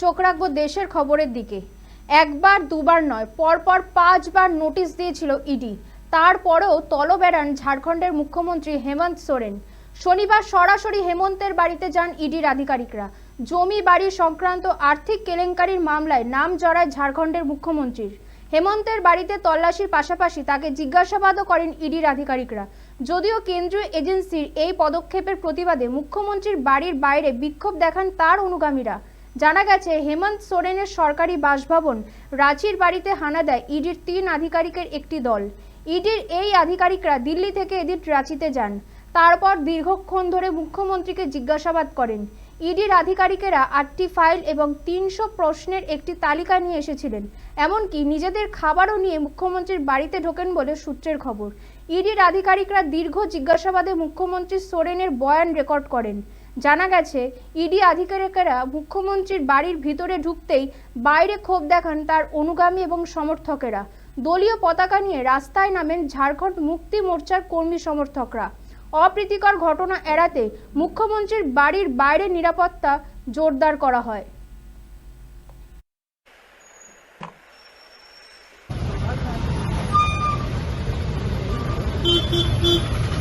চোখ রাখব দেশের খবরের দিকে। একবার, দুবার নয়, পরপর পাঁচবার নোটিশ দিয়েছিল ইডি। তারপরেও তল বেড়ান ঝাড়খণ্ডের মুখ্যমন্ত্রী হেমন্ত সোরেন। শনিবার সরাসরি হেমন্তের বাড়িতে যান ইডির আধিকারিকরা। জমি, বাড়ি সংক্রান্ত আর্থিক কেলেঙ্কারির মামলায় নাম জড়ায় ঝাড়খণ্ডের মুখ্যমন্ত্রীর। হেমন্তের বাড়িতে তল্লাশির পাশাপাশি তাকে জিজ্ঞাসাবাদও করেন ইডির আধিকারিকরা। যদিও কেন্দ্রীয় এজেন্সির এই পদক্ষেপের প্রতিবাদে মুখ্যমন্ত্রীর বাড়ির বাইরে বিক্ষোভ দেখান তার অনুগামীরা। জানা গেছে, হেমন্ত সোরেনের সরকারি বাসভবন রাঁচির বাড়িতে হানা দেয় ইডির তিন আধিকারিকের একটি দল। ইডির এই আধিকারিকরা দিল্লি থেকে এদিন রাঁচিতে যান। তারপর দীর্ঘক্ষণ ধরে মুখ্যমন্ত্রীকে জিজ্ঞাসাবাদ করেন। ইডির আধিকারিকেরা আটটি ফাইল এবং তিনশো প্রশ্নের একটি তালিকা নিয়ে এসেছিলেন। এমনকি নিজেদের খাবারও নিয়ে মুখ্যমন্ত্রীর বাড়িতে ঢোকেন বলে সূত্রের খবর। ইডির আধিকারিকরা দীর্ঘ জিজ্ঞাসাবাদে মুখ্যমন্ত্রী সোরেনের বয়ান রেকর্ড করেন। জানা গেছে ইডি আধিকারিকেরা মুখ্যমন্ত্রীর বাড়ির ভিতরে ঢুকতেই বাইরে ক্ষোভ দেখান তার অনুগামী এবং সমর্থকেরা দলীয় পতাকা নিয়ে রাস্তায় নামেন ঝাড়খণ্ড মুক্তি মোর্চার কর্মী সমর্থকরা অপ্রীতিকর ঘটনা এড়াতে মুখ্যমন্ত্রীর বাড়ির বাইরে নিরাপত্তা জোরদার করা হয় Beep, beep, beep.